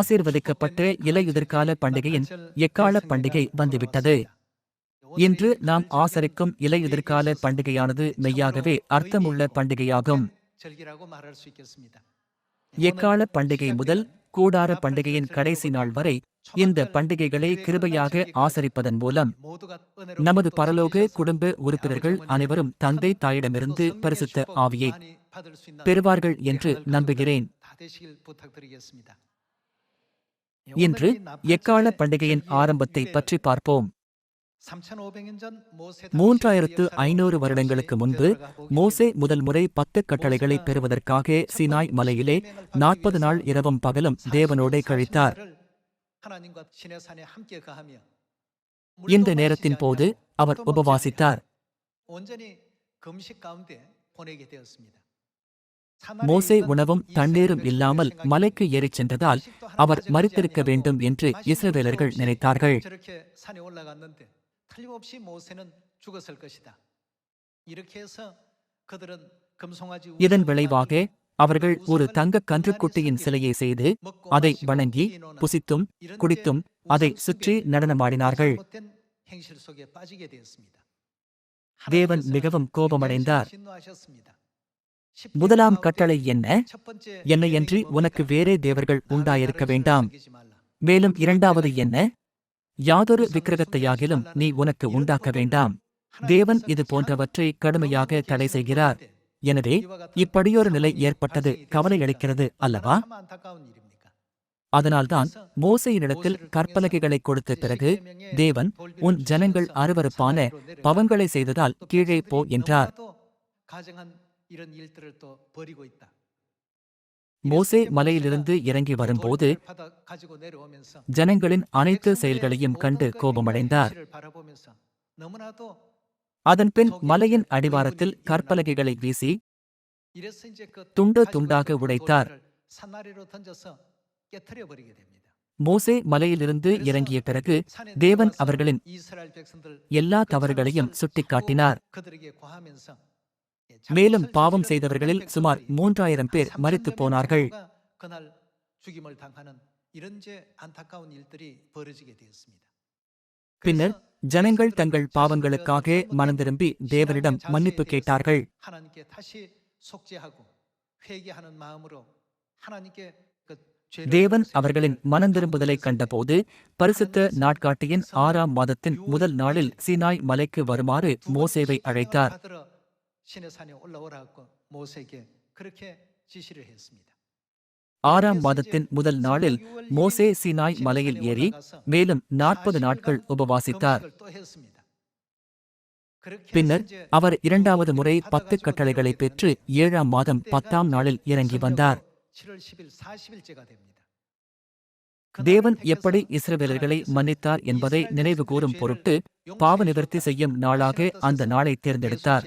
ஆசீர்வதிக்கப்பட்ட இலையுதிர்கால பண்டிகையின் எக்கால பண்டிகை வந்துவிட்டது. இன்று நாம் ஆசரிக்கும் இலையுதிர்கால பண்டிகையானது மெய்யாகவே அர்த்தமுள்ள பண்டிகையாகும். எக்கால பண்டிகை முதல் கூடார பண்டிகையின் கடைசி நாள் வரை இந்த பண்டிகைகளை கிருபையாக ஆசரிப்பதன் மூலம் நமது பரலோக குடும்ப உறுப்பினர்கள் அனைவரும் தந்தை தாயிடமிருந்து பரிசுத்த ஆவியை பெறுவார்கள் என்று நம்புகிறேன். இன்று எக்கால பண்டிகையின் ஆரம்பத்தை பற்றி பார்ப்போம். மூன்றாயிரத்து ஐநூறு வருடங்களுக்கு முன்பு மோசே முதல் முறை பத்து கட்டளைகளை பெறுவதற்காக சினாய் மலையிலே நாற்பது நாள் இரவும் பகலும் தேவனோடே கழித்தார். இந்த நேரத்தின் போது அவர் உபவாசித்தார். மோசே உணவும் தண்ணீரும் இல்லாமல் மலைக்கு ஏறிச் சென்றதால் அவர் மறித்திருக்க வேண்டும் என்று இஸ்ரவேலர்கள் நினைத்தார்கள். இதன் விளைவாக அவர்கள் ஒரு தங்க கன்றுக்குட்டியின் சிலையை செய்து அதை வணங்கி புசித்தும் குடித்தும் அதை சுற்றி நடனமாடினார்கள். தேவன் மிகவும் கோபமடைந்தார். முதலாம் கட்டளை என்ன? என்னையன்றி உனக்கு வேறே தேவர்கள் உண்டாயிருக்க வேண்டாம். மேலும் இரண்டாவது என்ன? யாதொரு விக்கிரகத்தையாகிலும் நீ உனக்கு உண்டாக்க வேண்டாம். தேவன் இது போன்றவற்றை கடுமையாக தடை செய்கிறார். எனவே இப்படியொரு நிலை ஏற்பட்டது கவலையளிக்கிறது அல்லவா? அதனால்தான் மோசையினிடத்தில் கற்பலகைகளை கொடுத்த பிறகு தேவன் உன் ஜனங்கள் அருவறுப்பான பவங்களை செய்ததால் கீழே போ என்றார். மோசே மலையிலிருந்து இறங்கி வரும்போது ஜனங்களின் அனைத்து செயல்களையும் கண்டு கோபமடைந்தார். அதன்பின் மலையின் அடிவாரத்தில் கற்பலகைகளை வீசி துண்டு துண்டாக உடைத்தார். மோசே மலையிலிருந்து இறங்கிய பிறகு தேவன் அவர்களின் எல்லா தவறுகளையும் சுட்டிக்காட்டினார். மேலும் பாவம் செய்தவர்களில் சுமார் மூன்றாயிரம் பேர் மறித்து போனார்கள். பின்னர் ஜனங்கள் தங்கள் பாவங்களுக்காக மனந்திரும்பி தேவரிடம் மன்னிப்பு கேட்டார்கள். தேவன் அவர்களின் மனந்திரும்புதலை கண்டபோது பரிசுத்த நாட்காட்டியின் ஆறாம் மாதத்தின் முதல் நாளில் சீனாய் மலைக்கு வருமாறு மோசேவை அழைத்தார். 신의 산에 올라오라고 모세에게 그렇게 지시를 했습니다. ஆறாம் மாதத்தின் முதல் நாளில் மோசே சீனாய் மலையில் ஏறி மேலும் நாற்பது நாட்கள் உபவாசித்தார் 금식을 또 했습니다. 그렇게 பின்னர் 해서 이제 அவர் இரண்டாவது முறை 받아가지고 பத்து கட்டளைகளை 내려오게 பெற்று ஏழாம் மாதம் பத்தாம் நாளில் இறங்கி வந்தார் 7월 10일 40일째가 됩니다. தேவன் எப்படி இஸ்ரவேலர்களை மன்னித்தார் என்பதை நினைவு கூறும் பொருட்டு பாவ நிவர்த்தி செய்யும் நாளாக அந்த நாளை தேர்ந்தெடுத்தார்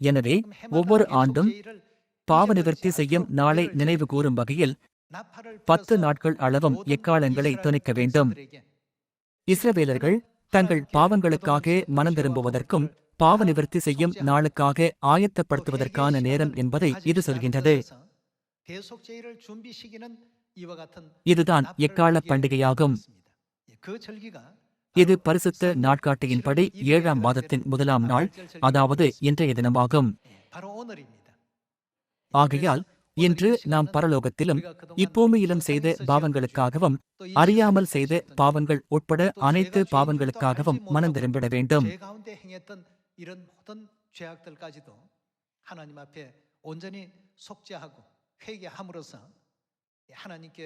எனவே ஒவ்வொரு ஆண்டும் பாவ நிவர்த்தி செய்யும் நாளை நினைவு கூறும் வகையில் பத்து நாட்கள் அளவும் எக்காலங்களை துணிக்க வேண்டும். இஸ்ரவேலர்கள் தங்கள் பாவங்களுக்காக மனம் திரும்புவதற்கும் பாவ நிவர்த்தி செய்யும் நாளுக்காக ஆயத்தப்படுத்துவதற்கான நேரம் என்பதை இது சொல்கின்றது. இதுதான் எக்கால பண்டிகையாகும். இது பரிசுத்த நாட்காட்டியின்படி ஏழாம் மாதத்தின் முதலாம் நாள் அதாவது இன்றைய தினமாகும் ஆகையால் இன்று நாம் பரலோகத்திலும் இப்பூமியிலும் செய்த பாவங்களுக்காகவும் அறியாமல் செய்த பாவங்கள் உட்பட அனைத்து பாவங்களுக்காகவும் மனம் திரும்பிட வேண்டும் 죄 가운데 행했던 이런 모든 죄악들까지도 하나님 앞에 온전히 속죄하고 회개함으로써 하나님께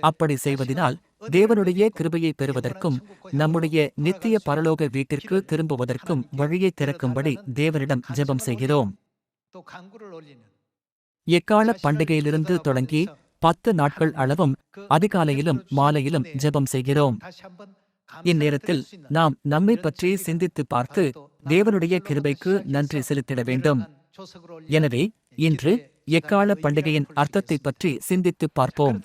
அப்படி செய்வதனால் தேவனுடைய கிருபையை பெறுவதற்கும் நம்முடைய நித்திய பரலோக வீட்டிற்கு திரும்புவதற்கும் வழியை திறக்கும்படி தேவனிடம் ஜெபம் செய்கிறோம். எக்கால பண்டிகையிலிருந்து தொடங்கி பத்து நாட்கள் அளவும் அதிகாலையிலும் மாலையிலும் ஜெபம் செய்கிறோம். இந்நேரத்தில் நாம் நம்மை பற்றி சிந்தித்து பார்த்து தேவனுடைய கிருபைக்கு நன்றி செலுத்திட வேண்டும். எனவே இன்று எக்கால பண்டிகையின் அர்த்தத்தை பற்றி சிந்தித்து பார்ப்போம்.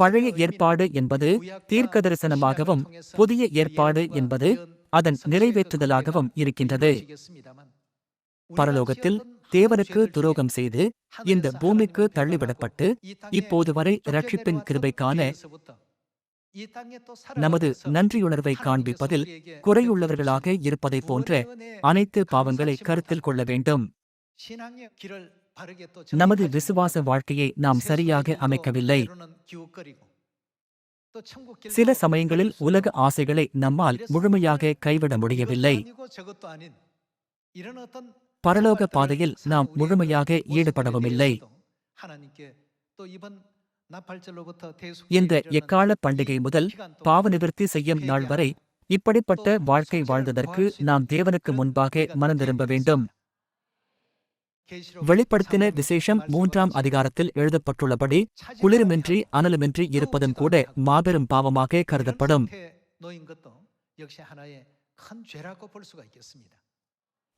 பழைய ஏற்பாடு என்பது தீர்க்க தரிசனமாகவும் புதிய ஏற்பாடு என்பது அதன் நிறைவேற்றுதலாகவும் இருக்கின்றது. பரலோகத்தில் தேவனுக்கு துரோகம் செய்து இந்த பூமிக்கு தள்ளிவிடப்பட்டு இப்போது வரை ரட்சிப்பின் கிருபைக்கான நமது நன்றியுணர்வை காண்பிப்பதில் குறையுள்ளவர்களாக இருப்பதைப் போன்ற அனைத்து பாவங்களை கருத்தில் கொள்ள வேண்டும். நமது விசுவாச வாழ்க்கையை நாம் சரியாக அமைக்கவில்லை. சில சமயங்களில் உலக ஆசைகளை நம்மால் முழுமையாக கைவிட முடியவில்லை. பரலோக பாதையில் நாம் முழுமையாக ஈடுபடவுமில்லை இந்த எக்கால பண்டிகை முதல் பாவ நிவர்த்தி செய்யும் நாள் வரை இப்படிப்பட்ட வாழ்க்கை வாழ்ந்ததற்கு நாம் தேவனுக்கு முன்பாக மனந்திரும்ப வேண்டும். வெளிப்படுத்தின விசேஷம் மூன்றாம் அதிகாரத்தில் எழுதப்பட்டுள்ளபடி குளிருமின்றி அனலுமின்றி இருப்பதும் கூட மாபெரும் பாவமாக கருதப்படும்.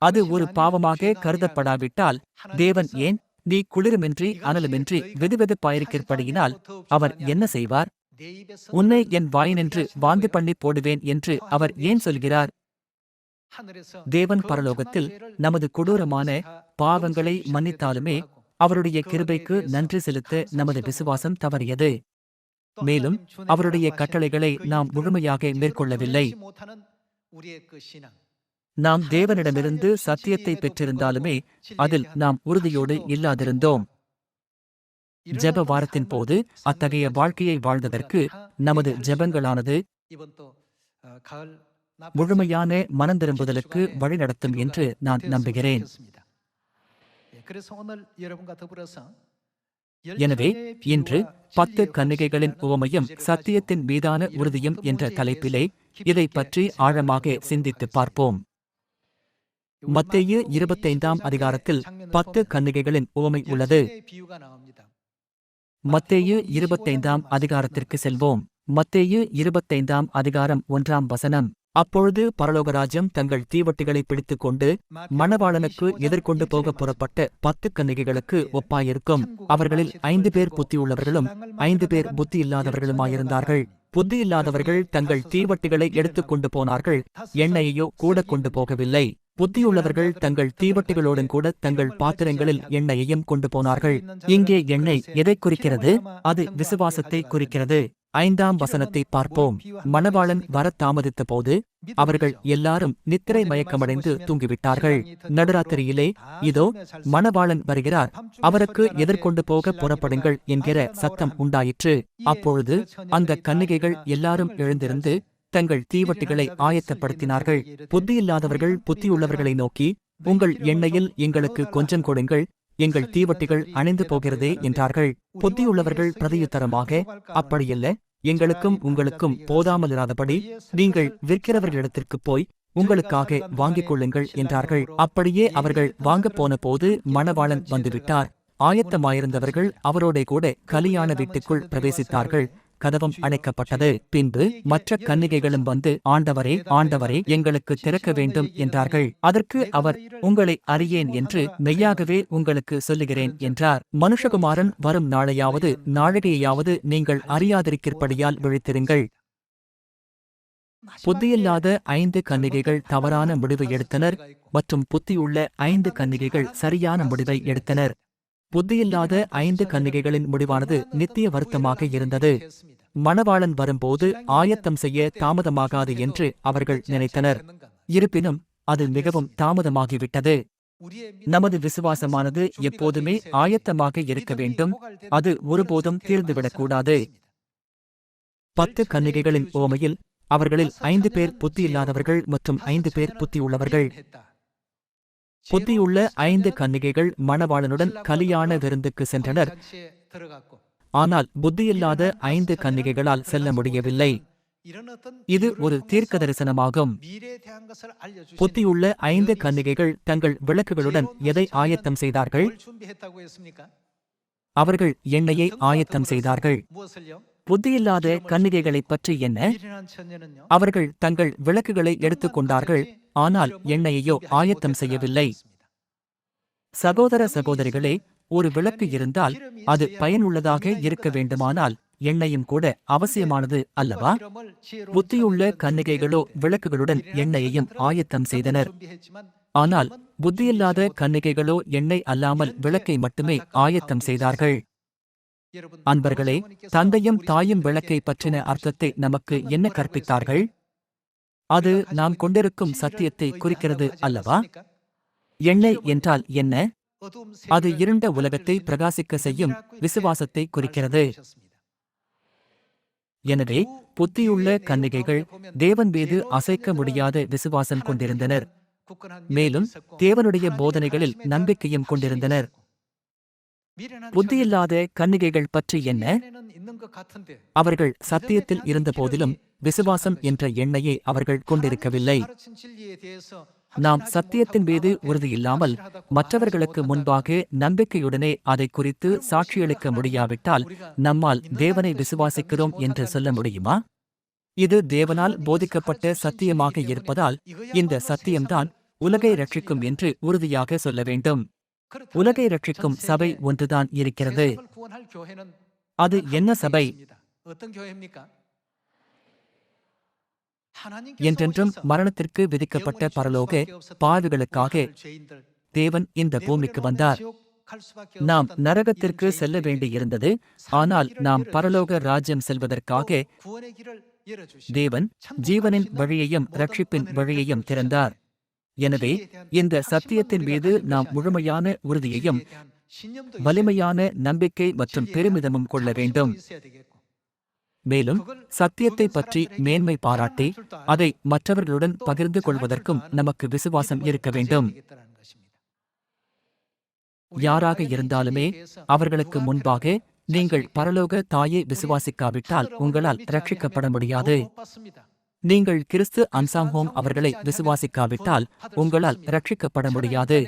அது ஒரு பாவமாக கருதப்படாவிட்டால் தேவன் ஏன் நீ குளிருமின்றி அனலுமின்றி வெதுவெதுப்பாயிருக்கிறபடியினால் அவர் என்ன செய்வார்? உன்னை என் வாயினின்று வாந்தி பண்ணி போடுவேன் என்று அவர் ஏன் சொல்கிறார்? தேவன் பரலோகத்தில் நமது கொடூரமான பாவங்களை மன்னித்தாலுமே அவருடைய கிருபைக்கு நன்றி செலுத்த நமது விசுவாசம் தவறியது. மேலும் அவருடைய கட்டளைகளை நாம் முழுமையாக மேற்கொள்ளவில்லை. நாம் தேவனிடமிருந்து சத்தியத்தை பெற்றிருந்தாலுமே அதில் நாம் உறுதியோடு இல்லாதிருந்தோம். ஜெப வாரத்தின் போது அத்தகைய வாழ்க்கையை வாழ்ந்ததற்கு நமது ஜெபங்களானது முழுமையான மனந்திரும்புதலுக்கு வழிநடத்தும் என்று நான் நம்புகிறேன். எனவே இன்று பத்து கன்னிகைகளின் உவமையும் சத்தியத்தின் மீதான உறுதியும் என்ற தலைப்பிலே இதை பற்றி ஆழமாக சிந்தித்து பார்ப்போம். மத்தேயு இருபத்தைந்தாம் அதிகாரத்தில் பத்து கன்னிகைகளின் உவமை உள்ளது. மத்தேயு இருபத்தைந்தாம் அதிகாரத்திற்கு செல்வோம். மத்தேயு இருபத்தைந்தாம் அதிகாரம் ஒன்றாம் வசனம். அப்பொழுது பரலோகராஜ்யம் தங்கள் தீவட்டிகளை பிடித்துக் கொண்டு மணவாளனுக்கு எதிர்கொண்டு போக புறப்பட்ட பத்து கன்னிகைகளுக்கு ஒப்பாயிருக்கும். அவர்களில் ஐந்து பேர் புத்தியுள்ளவர்களும் ஐந்து பேர் புத்தி இல்லாதவர்களுமாயிருந்தார்கள். புத்தி இல்லாதவர்கள் தங்கள் தீவட்டிகளை எடுத்துக் கொண்டு போனார்கள். எண்ணெயையோ கூட கொண்டு போகவில்லை. புத்தியுள்ளவர்கள் தங்கள் தீவட்டிகளோடும் கூட தங்கள் பாத்திரங்களில் எண்ணெயையும் கொண்டு போனார்கள். இங்கே எண்ணெய் எதை குறிக்கிறது? அது விசுவாசத்தை குறிக்கிறது. ஐந்தாம் வசனத்தை பார்ப்போம். மணவாளன் வரத் தாமதித்த போது அவர்கள் எல்லாரும் நித்திரை மயக்கமடைந்து தூங்கிவிட்டார்கள். நடுராத்திரியிலே இதோ மணவாளன் வருகிறார். அவருக்கு எதிர்கொண்டு போக புறப்படுங்கள் என்கிற சத்தம் உண்டாயிற்று. அப்பொழுது அந்த கன்னிகைகள் எல்லாரும் எழுந்திருந்து தங்கள் தீவட்டிகளை ஆயத்தப்படுத்தினார்கள். புத்தியில்லாதவர்கள் புத்தியுள்ளவர்களை நோக்கி உங்கள் எண்ணெயில் எங்களுக்கு கொஞ்சம் கொடுங்கள். எங்கள் தீவட்டிகள் அணைந்து போகிறதே என்றார்கள். புத்தியுள்ளவர்கள் பிரதியுத்தரமாக அப்படியல்ல எங்களுக்கும் உங்களுக்கும் போதாமலிராதபடி நீங்கள் விற்கிறவர்களிடத்திற்கு போய் உங்களுக்காக வாங்கிக் கொள்ளுங்கள் என்றார்கள். அப்படியே அவர்கள் வாங்கப் போன போது மணவாளன் வந்துவிட்டார். ஆயத்தமாயிருந்தவர்கள் அவரோட கூட கலியான வீட்டுக்குள் பிரவேசித்தார்கள். கதவம் அழைக்கப்பட்டது பின்பு மற்ற கன்னிகைகளும் வந்து ஆண்டவரே ஆண்டவரே எங்களுக்கு திறக்க வேண்டும் என்றார்கள். அதற்கு அவர் உங்களை அறியேன் என்று மெய்யாகவே உங்களுக்கு சொல்லுகிறேன் என்றார். மனுஷகுமாரன் வரும் நாளையாவது நாழிகையாவது நீங்கள் அறியாதிருக்கிறபடியால் விழித்திருங்கள். புத்தியில்லாத ஐந்து கன்னிகைகள் தவறான முடிவை எடுத்தனர் மற்றும் புத்தியுள்ள ஐந்து கன்னிகைகள் சரியான முடிவை எடுத்தனர். புத்தியில்லாத ஐந்து கன்னிகைகளின் முடிவானது நித்திய வருத்தமாக இருந்தது. மணவாளன் வரும்போது ஆயத்தம் செய்ய தாமதமாகாது என்று அவர்கள் நினைத்தனர். இருப்பினும் அது மிகவும் தாமதமாகிவிட்டது. நமது விசுவாசமானது எப்போதுமே ஆயத்தமாக இருக்க வேண்டும். அது ஒருபோதும் தீர்ந்துவிடக்கூடாது. பத்து கன்னிகைகளின் ஓமையில் அவர்களில் ஐந்து பேர் புத்தியில்லாதவர்கள் மற்றும் ஐந்து பேர் புத்தியுள்ளவர்கள். புத்தியுள்ள ஐந்து கன்னிகைகள் மணவாளனுடன் கலியான விருந்துக்கு சென்றனர். ஆனால் புத்தியில்லாத ஐந்து கன்னிகைகளால் செல்ல முடியவில்லை. இது ஒரு தீர்க்க தரிசனமாகும் புத்தியுள்ள ஐந்து கன்னிகைகள் தங்கள் விளக்குகளுடன் எதை ஆயத்தம் செய்தார்கள்? அவர்கள் எண்ணெயை ஆயத்தம் செய்தார்கள். புத்தியில்லாத கன்னிகைகளைப் பற்றி என்ன? அவர்கள் தங்கள் விளக்குகளை எடுத்துக் கொண்டார்கள் ஆனால் எண்ணெயையோ ஆயத்தம் செய்யவில்லை. சகோதர சகோதரிகளே ஒரு விளக்கு இருந்தால் அது பயனுள்ளதாக இருக்க வேண்டுமானால் எண்ணெயும் கூட அவசியமானது அல்லவா? புத்தியுள்ள கன்னிகைகளோ விளக்குகளுடன் எண்ணெயையும் ஆயத்தம் செய்தனர். ஆனால் புத்தியில்லாத கன்னிகைகளோ எண்ணெய் அல்லாமல் விளக்கை மட்டுமே ஆயத்தம் செய்தார்கள். அன்பர்களே தந்தையும் தாயும் விளக்கை பற்றின அர்த்தத்தை நமக்கு என்ன கற்பித்தார்கள்? அது நாம் கொண்டிருக்கும் சத்தியத்தை குறிக்கிறது அல்லவா? எண்ணெய் என்றால் என்ன? அது இருண்ட உலகத்தை பிரகாசிக்க செய்யும் விசுவாசத்தை குறிக்கிறது. எனவே புத்தியுள்ள கன்னிகைகள் தேவன் மீது அசைக்க முடியாத விசுவாசம் கொண்டிருந்தனர். மேலும் தேவனுடைய போதனைகளில் நம்பிக்கையும் கொண்டிருந்தனர். புத்தியில்லாத கன்னிகைகள் பற்றி என்ன? அவர்கள் சத்தியத்தில் இருந்தபோதிலும் விசுவாசம் என்ற எண்ணெயை அவர்கள் கொண்டிருக்கவில்லை. நாம் சத்தியத்தின் மீது உறுதியில்லாமல் மற்றவர்களுக்கு முன்பாக நம்பிக்கையுடனே அதை குறித்து சாட்சியளிக்க முடியாவிட்டால் நம்மால் தேவனை விசுவாசிக்கிறோம் என்று சொல்ல முடியுமா? இது தேவனால் போதிக்கப்பட்ட சத்தியமாக இருப்பதால் இந்த சத்தியம்தான் உலகை ரட்சிக்கும் என்று உறுதியாக சொல்ல வேண்டும். உலகை ரட்சிக்கும் சபை ஒன்றுதான் இருக்கிறது. அது என்ன சபை? என்றென்றும் மரணத்திற்கு விதிக்கப்பட்ட பரலோக பாவிகளுக்காக தேவன் இந்த பூமிக்கு வந்தார். நாம் நரகத்திற்கு செல்ல வேண்டியிருந்தது. ஆனால் நாம் பரலோக ராஜ்யம் செல்வதற்காக தேவன் ஜீவனின் வழியையும் ரட்சிப்பின் வழியையும் திறந்தார். எனவே இந்த சத்தியத்தின் மீது நாம் முழுமையான உறுதியையும் வலிமையான நம்பிக்கை மற்றும் பெருமிதமும் கொள்ள வேண்டும். மேலும் சத்தியத்தை பற்றி மேன்மை பாராட்டி அதை மற்றவர்களுடன் பகிர்ந்து கொள்வதற்கும் நமக்கு விசுவாசம் இருக்க வேண்டும். யாராக இருந்தாலுமே அவர்களுக்கு முன்பாக நீங்கள் பரலோக தாயை விசுவாசிக்காவிட்டால் உங்களால் ரட்சிக்கப்பட முடியாது. நீங்கள் கிறிஸ்து அன்சாங்கோம் அவர்களை விசுவாசிக்காவிட்டால் உங்களால் ரட்சிக்கப்பட முடியாது.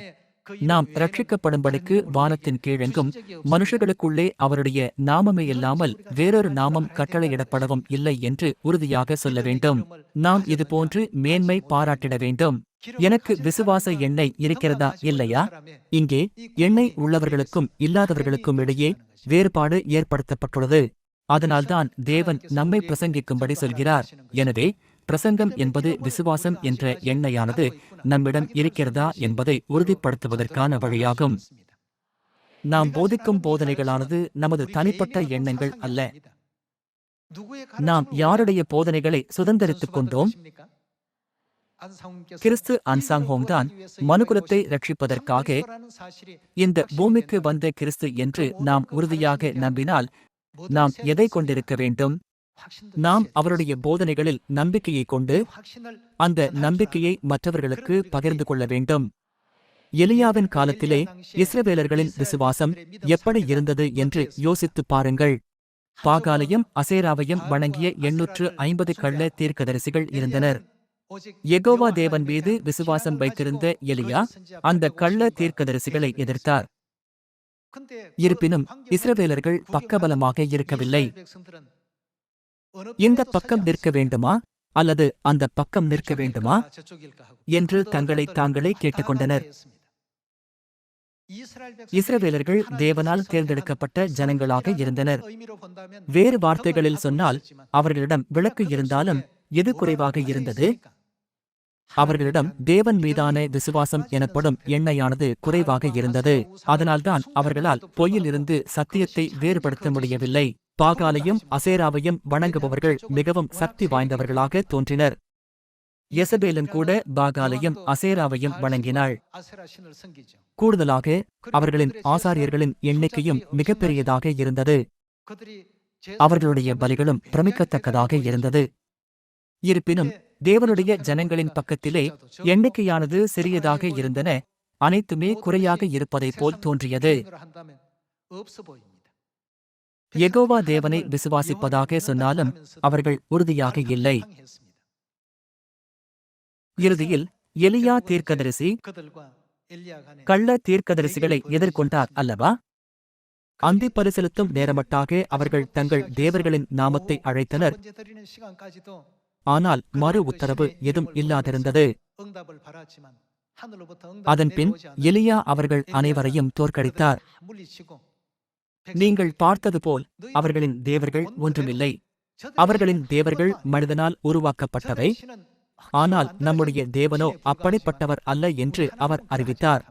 நாம் ரட்சிக்கப்படும்படிக்கு வானத்தின் கீழெங்கும் மனுஷர்களுக்குள்ளே அவருடைய நாமமே இல்லாமல் வேறொரு நாமம் கட்டளையிடப்படவும் இல்லை என்று உறுதியாக சொல்ல வேண்டும். நாம் இதுபோன்று மேன்மை பாராட்டிட வேண்டும். எனக்கு விசுவாச எண்ணெய் இருக்கிறதா இல்லையா? இங்கே எண்ணெய் உள்ளவர்களுக்கும் இல்லாதவர்களுக்கும் இடையே வேறுபாடு ஏற்படுத்தப்பட்டுள்ளது. அதனால்தான் தேவன் நம்மை பிரசங்கிக்கும்படி சொல்கிறார். எனவே பிரசங்கம் என்பது விசுவாசம் என்ற எண்ணெயானது நம்மிடம் இருக்கிறதா என்பதை உறுதிப்படுத்துவதற்கான வழியாகும். நாம் போதிக்கும் போதனைகளானது நமது தனிப்பட்ட எண்ணங்கள் அல்ல. நாம் யாருடைய போதனைகளை சுதந்திரித்துக் கொண்டோம்? கிறிஸ்து அன்சாங்ஹோம் தான் மனுகுலத்தை ரட்சிப்பதற்காக இந்த பூமிக்கு வந்த கிறிஸ்து என்று நாம் உறுதியாக நம்பினால் நாம் எதை கொண்டிருக்க வேண்டும்? நாம் அவருடைய போதனைகளில் நம்பிக்கையை கொண்டு அந்த நம்பிக்கையை மற்றவர்களுக்கு பகிர்ந்து கொள்ள வேண்டும். எலியாவின் காலத்திலே இஸ்ரவேலர்களின் விசுவாசம் எப்படி இருந்தது என்று யோசித்துப் பாருங்கள். பாகாலையும் அசேராவையும் வணங்கிய எண்ணூற்று ஐம்பது கள்ள தீர்க்கதரிசிகள் இருந்தனர். எகோவா தேவன் மீது விசுவாசம் வைத்திருந்த எலியா அந்த கள்ள தீர்க்கதரிசிகளை எதிர்த்தார். இருப்பினும் இஸ்ரவேலர்கள் பக்கபலமாக இருக்கவில்லை. இந்த பக்கம் நிற்க வேண்டுமா? அல்லது அந்த பக்கம் நிற்க வேண்டுமா? என்று தங்களை தாங்களே கேட்டுக்கொண்டனர். இஸ்ரவேலர்கள் தேவனால் தேர்ந்தெடுக்கப்பட்ட ஜனங்களாக இருந்தனர். வேறு வார்த்தைகளில் சொன்னால் அவர்களிடம் விளக்கு இருந்தாலும் எது குறைவாக இருந்தது? அவர்களிடம் தேவன் மீதான விசுவாசம் எனப்படும் எண்ணெயானது குறைவாக இருந்தது. அதனால்தான் அவர்களால் பொய்யிலிருந்து சத்தியத்தை வேறுபடுத்த முடியவில்லை. பாகாலையும் அசேராவையும் வணங்குபவர்கள் மிகவும் சக்தி வாய்ந்தவர்களாக தோன்றினர். எசபேலும் கூட பாகாலையும் அசேராவையும் வணங்கினாள். கூடுதலாக அவர்களின் ஆசாரியர்களின் எண்ணிக்கையும் மிகப்பெரியதாக இருந்தது. அவர்களுடைய பலிகளும் பிரமிக்கத்தக்கதாக இருந்தது. இருப்பினும் தேவனுடைய ஜனங்களின் பக்கத்திலே எண்ணிக்கையானது சிறியதாக இருந்தன. அனைத்துமே குறையாக இருப்பதைப் போல் தோன்றியது. எகோவா தேவனை விசுவாசிப்பதாக சொன்னாலும் அவர்கள் உறுதியாக இல்லை. இறுதியில் எலியா தீர்க்கதரிசி கள்ள தீர்க்கதரிசிகளை எதிர்கொண்டார் அல்லவா? அந்தி பரிசெலுத்தும் நேரமட்டாக அவர்கள் தங்கள் தேவர்களின் நாமத்தை அழைத்தனர். ஆனால் மறு உத்தரவு எதுவும் இல்லாதிருந்தது. அதன்பின் எலியா அவர்கள் அனைவரையும் தோற்கடித்தார். நீங்கள் பார்த்தது போல் அவர்களின் தேவர்கள் ஒன்றுமில்லை. அவர்களின் தேவர்கள் மனிதனால் உருவாக்கப்பட்டவை. ஆனால் நம்முடைய தேவனோ அப்படிப்பட்டவர் அல்ல என்று அவர் அறிவித்தார்.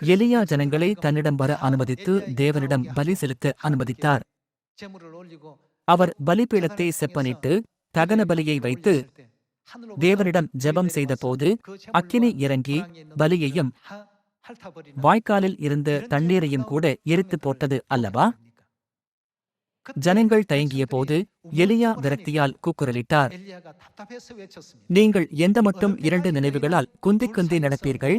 எலியா ஜனங்களை தன்னிடம் வர அனுமதித்து தேவனிடம் பலி செலுத்த அனுமதித்தார். அவர் பலிபீடத்தை செப்பனிட்டு தகன பலியை வைத்து தேவனிடம் ஜெபம் செய்தபோது அக்கினி இறங்கி பலியையும் வாய்க்காலில் இருந்த தண்ணீரையும் கூட எரித்து போட்டது அல்லவா? ஜனங்கள் தயங்கிய போது எலியா விரக்தியால் கூக்குரலிட்டார். நீங்கள் எந்த மட்டும் இரண்டு நினைவுகளால் குந்தி குந்தி நடப்பீர்கள்?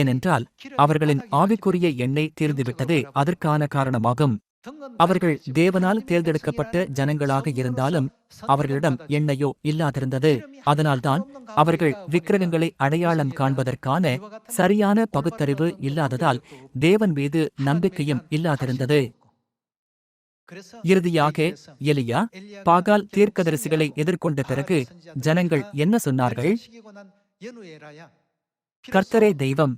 ஏனென்றால் அவர்களின் ஆவிக்குரிய எண்ணெய் தீர்ந்துவிட்டதே அதற்கான காரணமாகும். அவர்கள் தேவனால் தேர்ந்தெடுக்கப்பட்ட ஜனங்களாக இருந்தாலும் அவர்களிடம் எண்ணெயோ இல்லாதிருந்தது. அதனால்தான் அவர்கள் விக்கிரகங்களை அடையாளம் காண்பதற்கான சரியான பகுத்தறிவு இல்லாததால் தேவன் மீது நம்பிக்கையும் இல்லாதிருந்தது. இறுதியாக எலியா பாகால் தீர்க்கதரிசிகளை எதிர்கொண்ட பிறகு ஜனங்கள் என்ன சொன்னார்கள்? கர்த்தரே தெய்வம்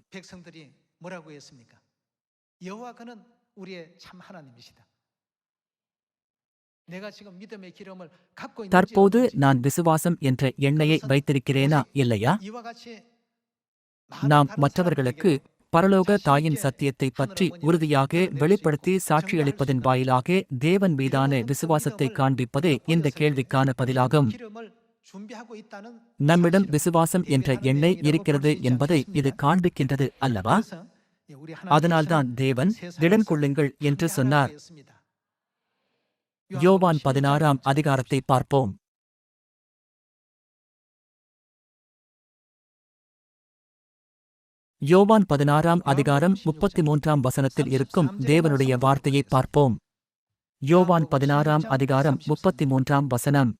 தற்போது நான் விசுவாசம் என்ற எண்ணெயை வைத்திருக்கிறேனா இல்லையா நாம் மற்றவர்களுக்கு பரலோக தாயின் சத்தியத்தை பற்றி உறுதியாக வெளிப்படுத்தி சாட்சியளிப்பதன் வாயிலாக தேவன் மீதான விசுவாசத்தை காண்பிப்பதே இந்த கேள்விக்கான பதிலாகும் நம்மிடம் விசுவாசம் என்ற எண்ணெய் இருக்கிறது என்பதை இது காண்பிக்கின்றது அல்லவா? அதனால்தான் தேவன் திடன் கொள்ளுங்கள் என்று சொன்னார். யோவான் பதினாறாம் அதிகாரத்தை பார்ப்போம். யோவான் பதினாறாம் அதிகாரம் முப்பத்தி மூன்றாம் வசனத்தில் இருக்கும் தேவனுடைய வார்த்தையை பார்ப்போம். யோவான் பதினாறாம் அதிகாரம் முப்பத்தி மூன்றாம் வசனம்.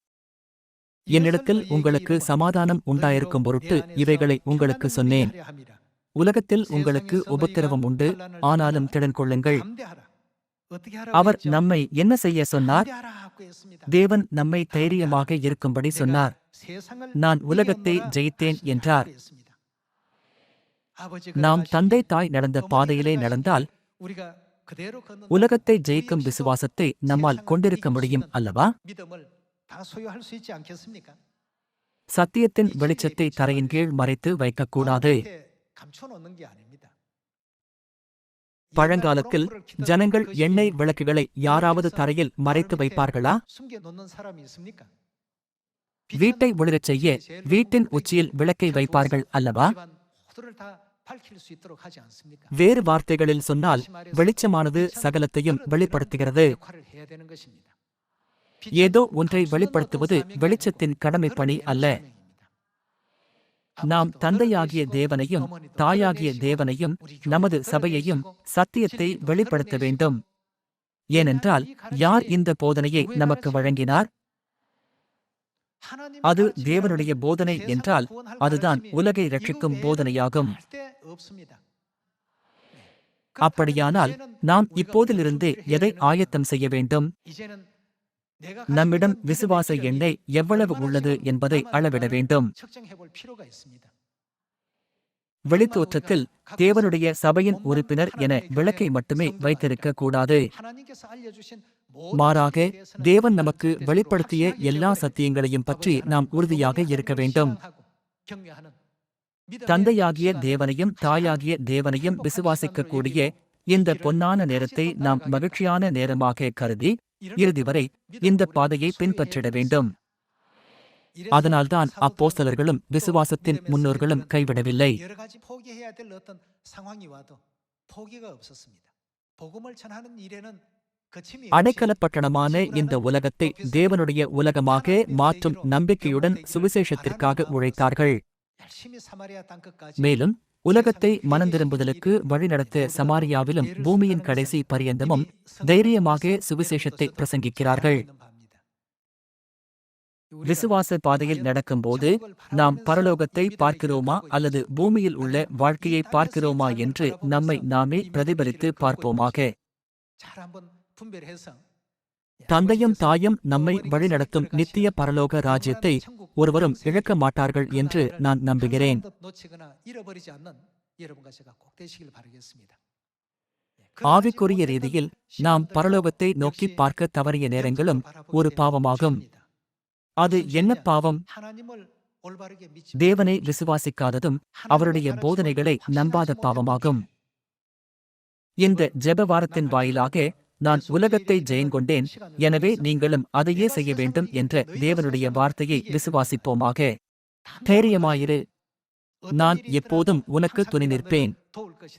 என்னிடத்தில் உங்களுக்கு சமாதானம் உண்டாயிருக்கும் பொருட்டு இவைகளை உங்களுக்கு சொன்னேன். உலகத்தில் உங்களுக்கு உபத்திரவம் உண்டு. ஆனாலும் திடன் கொள்ளுங்கள். அவர் நம்மை என்ன செய்ய சொன்னார்? தேவன் நம்மை தைரியமாக இருக்கும்படி சொன்னார். நான் உலகத்தை ஜெயித்தேன் என்றார். நாம் தந்தை தாய் நடந்த பாதையிலே நடந்தால் உலகத்தை ஜெயிக்கும் விசுவாசத்தை நம்மால் கொண்டிருக்க முடியும் அல்லவா? சத்தியத்தின் வெளிச்சத்தை தரையின் கீழ் மறைத்து வைக்கக்கூடாது. பழங்காலத்தில் ஜனங்கள் எண்ணெய் விளக்குகளை யாராவது தரையில் மறைத்து வைப்பார்களா வீட்டை ஒளிரச் செய்ய வீட்டின் உச்சியில் விளக்கை வைப்பார்கள் அல்லவா வேறு வார்த்தைகளில் சொன்னால் வெளிச்சமானது சகலத்தையும் வெளிப்படுத்துகிறது ஏதோ ஒன்றை வெளிப்படுத்துவது வெளிச்சத்தின் கடமைப்பணி அல்ல நாம் தந்தையாகிய தேவனையும் தாயாகிய தேவனையும் நமது சபையையும் சத்தியத்தை வெளிப்படுத்த வேண்டும். ஏனென்றால் யார் இந்த போதனையை நமக்கு வழங்கினார்? அது தேவனுடைய போதனை என்றால் அதுதான் உலகை ரட்சிக்கும் போதனையாகும். அப்படியானால் நாம் இப்போதிலிருந்தே எதை ஆயத்தம் செய்ய வேண்டும்? நம்மிடம் விசுவாச எண்ணெய் எவ்வளவு உள்ளது என்பதை அளவிட வேண்டும். வெளித்தோற்றத்தில் தேவனுடைய சபையின் உறுப்பினர் என விளக்கை மட்டுமே வைத்திருக்க கூடாது. மாறாக தேவன் நமக்கு வெளிப்படுத்திய எல்லா சத்தியங்களையும் பற்றி நாம் உறுதியாக இருக்க வேண்டும். தந்தையாகிய தேவனையும் தாயாகிய தேவனையும் விசுவாசிக்கக்கூடிய இந்த பொன்னான நேரத்தை நாம் மகிழ்ச்சியான நேரமாக கருதி இறுதி வரை இந்த பாதையை பின்பற்றிட வேண்டும். அதனால்தான் அப்போஸ்தலர்களும் விசுவாசத்தின் முன்னோர்களும் கைவிடவில்லை. அடைக்கலப்பட்டணமான இந்த உலகத்தை தேவனுடைய உலகமாக மாற்றும் நம்பிக்கையுடன் சுவிசேஷத்திற்காக உழைத்தார்கள். மேலும் உலகத்தை மனந்திரும்புதலுக்கு வழிநடத்த சமாரியாவிலும் பூமியின் கடைசி பரியந்தமும் தைரியமாக சுவிசேஷத்தை பிரசங்கிக்கிறார்கள். விசுவாச பாதையில் நடக்கும்போது நாம் பரலோகத்தை பார்க்கிறோமா அல்லது பூமியில் உள்ள வாழ்க்கையை பார்க்கிறோமா என்று நம்மை நாமே பிரதிபலித்து பார்ப்போமாக. தந்தையும் தாயும் நம்மை வழிநடத்தும் நித்திய பரலோக ராஜ்யத்தை ஒருவரும் இழக்க மாட்டார்கள் என்று நான் நம்புகிறேன். ஆவிக்குரிய ரீதியில் நாம் பரலோகத்தை நோக்கி பார்க்க தவறிய நேரங்களும் ஒரு பாவமாகும். அது என்ன பாவம்? தேவனை விசுவாசிக்காததும் அவருடைய போதனைகளை நம்பாத பாவமாகும். இந்த ஜெப வாரத்தின் வாயிலாக நான் உலகத்தை ஜெயங்கொண்டேன். எனவே நீங்களும் அதையே செய்ய வேண்டும் என்ற தேவனுடைய வார்த்தையை விசுவாசிப்போமாக. தைரியமாயிரு. நான் எப்போதும் உனக்கு துணை நிற்பேன்.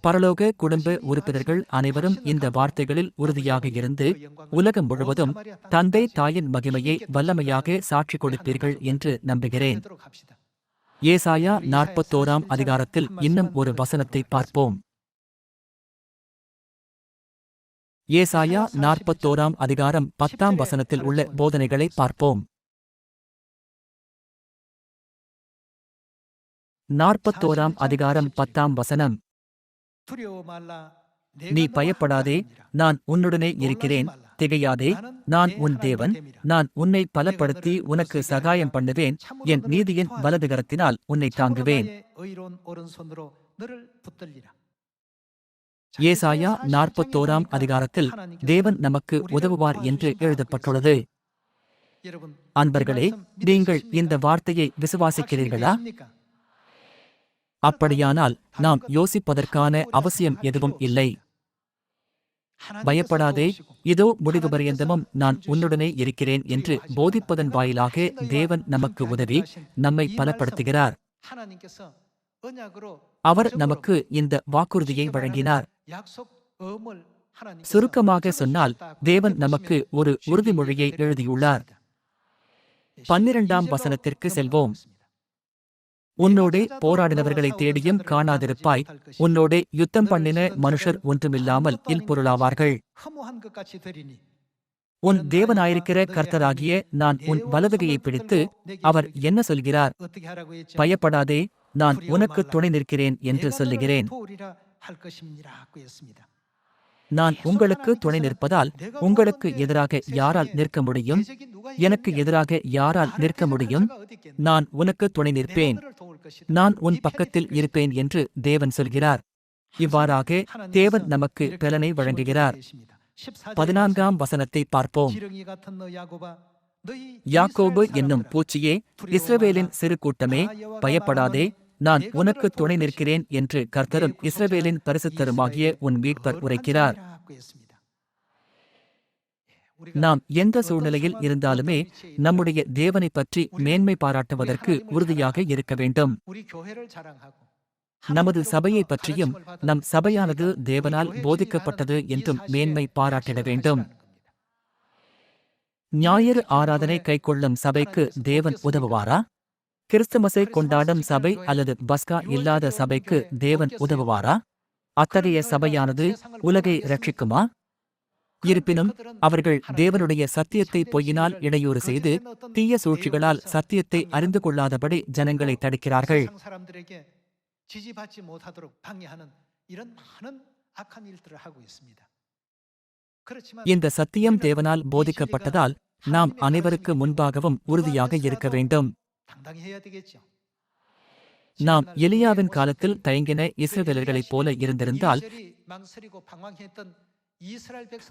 பரலோக குடும்ப உறுப்பினர்கள் அனைவரும் இந்த வார்த்தைகளில் உறுதியாக இருந்து உலகம் முழுவதும் தந்தை தாயின் மகிமையை வல்லமையாக சாட்சி கொடுப்பீர்கள் என்று நம்புகிறேன். ஏசாயா நாற்பத்தோராம் அதிகாரத்தில் இன்னும் ஒரு வசனத்தை பார்ப்போம். ஏசாயா நாற்பத்தோராம் அதிகாரம் பத்தாம் வசனத்தில் உள்ள போதனைகளை பார்ப்போம். நாற்பத்தோராம் அதிகாரம் பத்தாம் வசனம். நீ பயப்படாதே நான் உன்னுடனே இருக்கிறேன். திகையாதே நான் உன் தேவன். நான் உன்னை பலப்படுத்தி உனக்கு சகாயம் பண்ணுவேன். என் நீதியின் வலதுகரத்தினால் உன்னை தாங்குவேன். ஏசாயா நாற்பத்தோராம் அதிகாரத்தில் தேவன் நமக்கு உதவுவார் என்று எழுதப்பட்டுள்ளது. அன்பர்களே நீங்கள் இந்த வார்த்தையை விசுவாசிக்கிறீர்களா? அப்படியானால் நாம் யோசிப்பதற்கான அவசியம் எதுவும் இல்லை. பயப்படாதே இதோ முடிவு பரியந்தமும் நான் உன்னுடனே இருக்கிறேன் என்று போதிப்பதன் வாயிலாக தேவன் நமக்கு உதவி நம்மை பலப்படுத்துகிறார். அவர் நமக்கு இந்த வாக்குறுதியை வழங்கினார். சுருக்கமாக சொன்னால் தேவன் நமக்கு ஒரு உறுதிமொழியை எழுதியுள்ளார். பன்னிரண்டாம் வசனத்திற்கு செல்வோம். உன்னோடே போராடினவர்களை தேடியும் காணாதிருப்பாய். உன்னோடே யுத்தம் பண்ணின மனுஷர் ஒன்றுமில்லாமல் இல்பொருளாவார்கள் உன் தேவனாயிருக்கிற கர்த்தராகிய நான் உன் வலதுகையை பிடித்து அவர் என்ன சொல்கிறார்? பயப்படாதே நான் உனக்கு துணை நிற்கிறேன் என்று சொல்லுகிறேன். நான் உங்களுக்கு துணை நிற்பதால் உங்களுக்கு எதிராக யாரால் நிற்க முடியும்? எனக்கு எதிராக யாரால் நிற்க முடியும்? நான் உனக்கு துணை நிற்பேன். நான் உன் பக்கத்தில் இருப்பேன் என்று தேவன் சொல்கிறார். இவ்வாறாக தேவன் நமக்கு பலனை வழங்குகிறார். பதினான்காம் வசனத்தை பார்ப்போம். யாக்கோபு என்னும் பூச்சியே இஸ்ரவேலின் சிறு கூட்டமே பயப்படாதே. நான் உனக்கு துணை நிற்கிறேன் என்று கர்த்தரும் இஸ்ரவேலின் பரிசுத்தருமாகிய உன் மீட்பர் உரைக்கிறார். நாம் எந்த சூழ்நிலையில் இருந்தாலுமே நம்முடைய தேவனை பற்றி மேன்மை பாராட்டுவதற்கு உறுதியாக இருக்க வேண்டும். நமது சபையை பற்றியும் நம் சபையானது தேவனால் போதிக்கப்பட்டது என்றும் மேன்மை பாராட்டிட வேண்டும். ஞாயிறு ஆராதனை கைக்கொள்ளும் சபைக்கு தேவன் உதவுவாரா? கிறிஸ்துமஸை கொண்டாடும் சபை அல்லது பஸ்கா இல்லாத சபைக்கு தேவன் உதவுவாரா? அத்தகைய சபையானது உலகை ரட்சிக்குமா? இருப்பினும் அவர்கள் தேவனுடைய சத்தியத்தை பொய்யினால் இடையூறு செய்து தீய சூழ்ச்சிகளால் சத்தியத்தை அறிந்து கொள்ளாதபடி ஜனங்களை தடுக்கிறார்கள். இந்த சத்தியம் தேவனால் போதிக்கப்பட்டதால் நாம் அனைவருக்கு முன்பாகவும் உறுதியாக இருக்க வேண்டும். நாம் எலியாவின் காலத்தில் தயங்கின இஸ்ரவேலர்களைப் போல இருந்திருந்தால்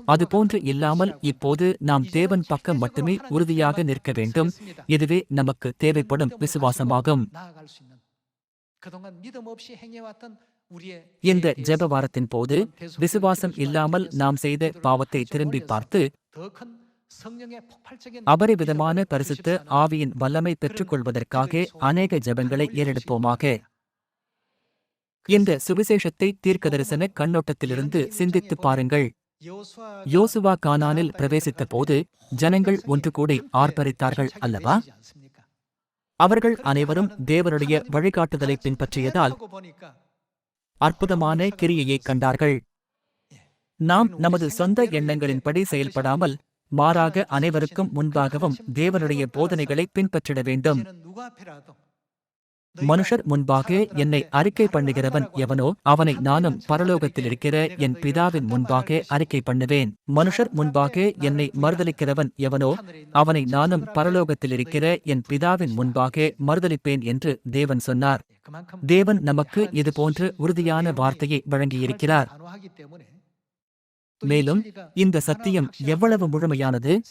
அதுபோன்று இல்லாமல் இப்போது நாம் தேவன் பக்கம் மட்டுமே உறுதியாக நிற்க வேண்டும். இதுவே நமக்கு தேவைப்படும் விசுவாசமாகும். இந்த ஜெப வாரத்தின் போது விசுவாசம் இல்லாமல் நாம் செய்த பாவத்தை திரும்பி பார்த்து அபரிவிதமான பரிசுத்த ஆவியின் வல்லமை பெற்றுக்கொள்வதற்காக அநேக ஜபங்களை ஏறெடுப்போமாக. இந்த சுவிசேஷத்தை தீர்க்க தரிசன கண்ணோட்டத்திலிருந்து சிந்தித்து பாருங்கள். யோசுவா கானானில் பிரவேசித்த போது ஜனங்கள் ஒன்று கூடி ஆர்ப்பரித்தார்கள் அல்லவா? அவர்கள் அனைவரும் தேவனுடைய வழிகாட்டுதலை பின்பற்றியதால் அற்புதமான கிரியையை கண்டார்கள். நாம் நமது சொந்த எண்ணங்களின்படி செயல்படாமல் மாறாக அனைவருக்கும் முன்பாகவும் தேவனுடைய போதனைகளை பின்பற்றிட வேண்டும். மனுஷர் முன்பாக என்னை அறிக்கை பண்ணுகிறவன் எவனோ அவனை நானும் பரலோகத்தில் இருக்கிற என் பிதாவின் முன்பாக அறிக்கை பண்ணுவேன். மனுஷர் முன்பாக என்னை மறுதளிக்கிறவன் எவனோ அவனை நானும் பரலோகத்தில் இருக்கிற என் பிதாவின் முன்பாக மறுதளிப்பேன் என்று தேவன் சொன்னார். தேவன் நமக்கு இதுபோன்று உறுதியான வார்த்தையை வழங்கியிருக்கிறார். மேலும் இந்த சத்தியம் எவ்வளவு முழுமையானது?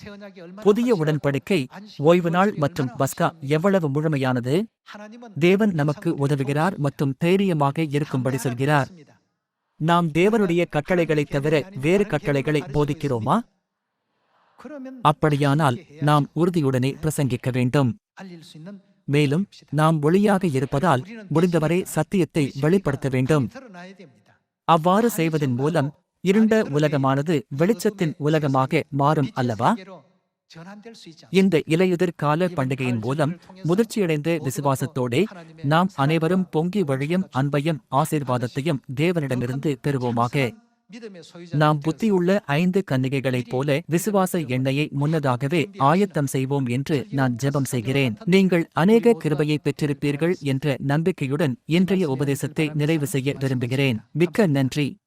புதிய உடன்படிக்கை ஓய்வு நாள் மற்றும் பஸ்கா எவ்வளவு முழுமையானது? தேவன் நமக்கு உதவுகிறார் மற்றும் தைரியமாக இருக்கும்படி சொல்கிறார். நாம் தேவனுடைய கட்டளைகளைத் தவிர வேறு கட்டளைகளை போதிக்கிறோமா? அப்படியானால் நாம் உறுதியுடனே பிரசங்கிக்க வேண்டும். மேலும் நாம் ஒளியாக இருப்பதால் முடிந்தவரை சத்தியத்தை வெளிப்படுத்த வேண்டும். அவ்வாறு செய்வதன் மூலம் இருண்ட உலகமானது வெளிச்சத்தின் உலகமாக மாறும் அல்லவா? இந்த இலையுதிர் கால பண்டிகையின் மூலம் முதிர்ச்சியடைந்த விசுவாசத்தோடே நாம் அனைவரும் பொங்கி வழியும் அன்பையும் ஆசீர்வாதத்தையும் தேவனிடமிருந்து பெறுவோமாக. நாம் புத்தியுள்ள ஐந்து கன்னிகைகளைப் போல விசுவாச எண்ணெயை முன்னதாகவே ஆயத்தம் செய்வோம் என்று நான் ஜெபம் செய்கிறேன். நீங்கள் அநேக கிருபையை பெற்றிருப்பீர்கள் என்ற நம்பிக்கையுடன் இன்றைய உபதேசத்தை நிறைவு செய்ய விரும்புகிறேன். மிக்க நன்றி.